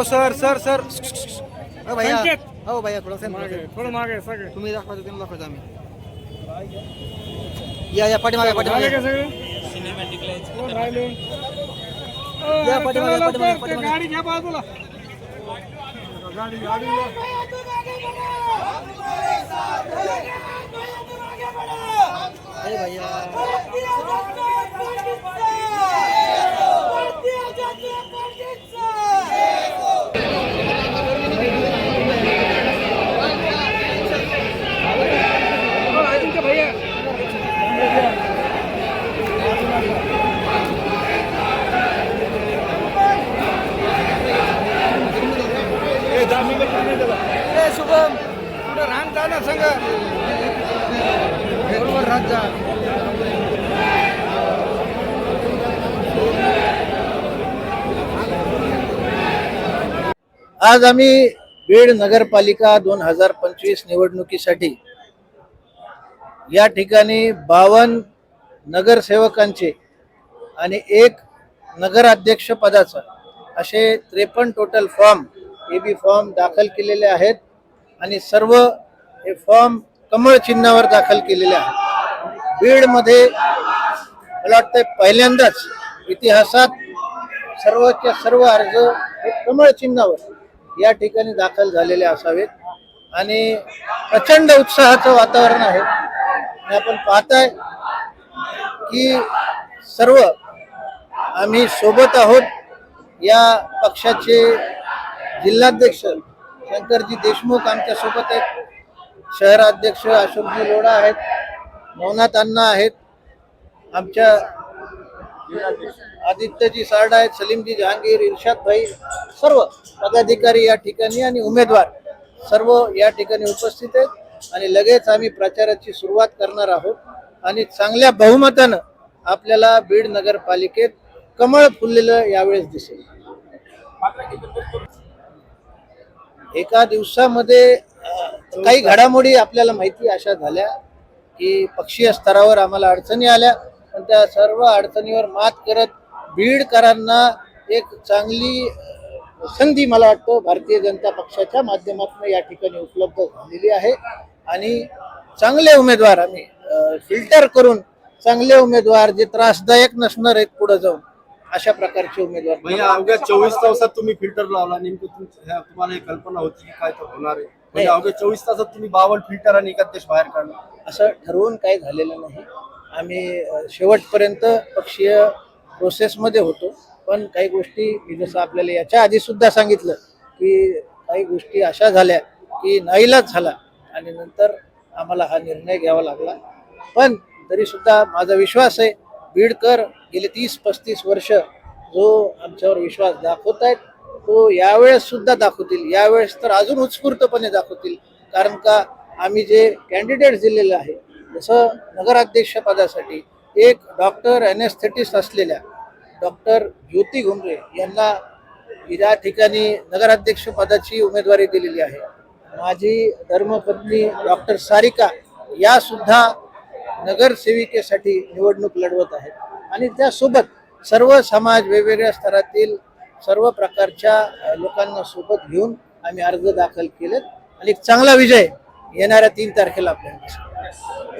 हो sir sir sir. हो भैया संकेत. हो भैया थोडं मागे थोडं मागे सगळे. तुम्ही दाखवायचं तुम्ही दाखवायचं आम्ही या या पाठीमागे झाले पाठीमागे. का सगळे? कोण राहिले? ओ, या, पाठीमागे, चला पाठीमागे, लवकर, ते पाठीमागे. गाडी घ्या बाजूला. गाडी गाडी अरे भैया ए शुभम कुठं रान जा ना संग. बरोबर राहत जा. आज आम्ही बीड नगरपालिका दोन हजार पंचवीस निवडणुकीसाठी या ठिकाणी बावन नगरसेवकांचे आणि एक नगराध्यक्ष पदाचा असे त्रेपन्न total form A B form दाखल केलेले आहेत आणि सर्व हे फॉर्म कमळ चिन्हावर दाखल केलेले आहेत. बीडमध्ये मला वाटतं पहिल्यांदाच इतिहासात सर्वच्या सर्व अर्ज हे कमळ चिन्हावर या ठिकाणी दाखल झालेले असावेत. आणि प्रचंड उत्साहाचं वातावरण आहे. आणि आपण पाहताय की सर्व आम्ही सोबत आहोत या पक्षाचे जिल्हाध्यक्ष शंकरजी देशमुख आमच्यासोबत आहेत. शहराध्यक्ष अशोकजी लोढा आहेत. नवनाथ अण्णा आहेत. आमच्या आदित्यजी सारडा आहेत. सलीमजी जहांगीर इर्शाद भाई सर्व पदाधिकारी या ठिकाणी आणि उमेदवार सर्व या ठिकाणी उपस्थित आहेत. आणि लगेच आम्ही प्रचाराची सुरुवात करणार आहोत. आणि चांगल्या बहुमतानं आपल्याला बीड नगरपालिकेत कमळ फुललेलं यावेळेस दिसेल. एका दिवसामध्ये काही घडामोडी आपल्याला माहिती अशा झाल्या की पक्षीय स्तरावर आम्हाला अडचणी आल्या. पण त्या सर्व अडचणीवर मात करत बीडकरांना एक चांगली संधी मला वाटतं भारतीय जनता पक्षाच्या माध्यमातून या ठिकाणी उपलब्ध झालेली आहे. आणि चांगले उमेदवार आम्ही फिल्टर करून चांगले उमेदवार जे त्रासदायक नसणार आहेत पुढे जाऊन अशा प्रकारचे उमेदवार भैया अवघ्या चोवीस तासात तुम्ही फिल्टर लावला नेमकं तुमचं तुम्हाला ही कल्पना होती की काय तर होणार आहे. म्हणजे अवघ्या चोवीस तासात तुम्ही बावन्न फिल्टर आणि एकादेश बाहेर काढला. असं ठरवून काही झालेलं नाही. आम्ही शेवटपर्यंत पक्षीय प्रोसेसमध्ये होतो. पण काही गोष्टी मी जसं आपल्याला याच्या आधी सुद्धा सांगितलं की काही गोष्टी अशा झाल्या की नाईलाज झाला आणि नंतर आम्हाला हा निर्णय घ्यावा लागला. पण तरी सुद्धा माझा विश्वास आहे बीडकर गेले तीस पस्तीस वर्ष जो आमच्यावर विश्वास दाखवत आहेत तो यावेळेस सुद्धा दाखवतील. यावेळेस तर अजून उत्स्फूर्तपणे दाखवतील. कारण का आम्ही जे कॅन्डिडेट दिलेलं आहे जसं नगराध्यक्ष पदासाठी एक डॉक्टर एनेस्थेटिस्ट असलेल्या डॉक्टर ज्योती घुमरे यांना या ठिकाणी नगराध्यक्ष पदाची उमेदवारी दिलेली आहे. माझी धर्मपत्नी डॉक्टर सारिका या सुद्धा नगरसेविकेसाठी निवडणूक लढवत आहेत. आणि त्यासोबत सर्व समाज वेगवेगळ्या स्तरातील सर्व प्रकारच्या लोकांना सोबत घेऊन आम्ही अर्ज दाखल केलेत. आणि एक चांगला विजय येणाऱ्या तीन तारखेला आपल्याला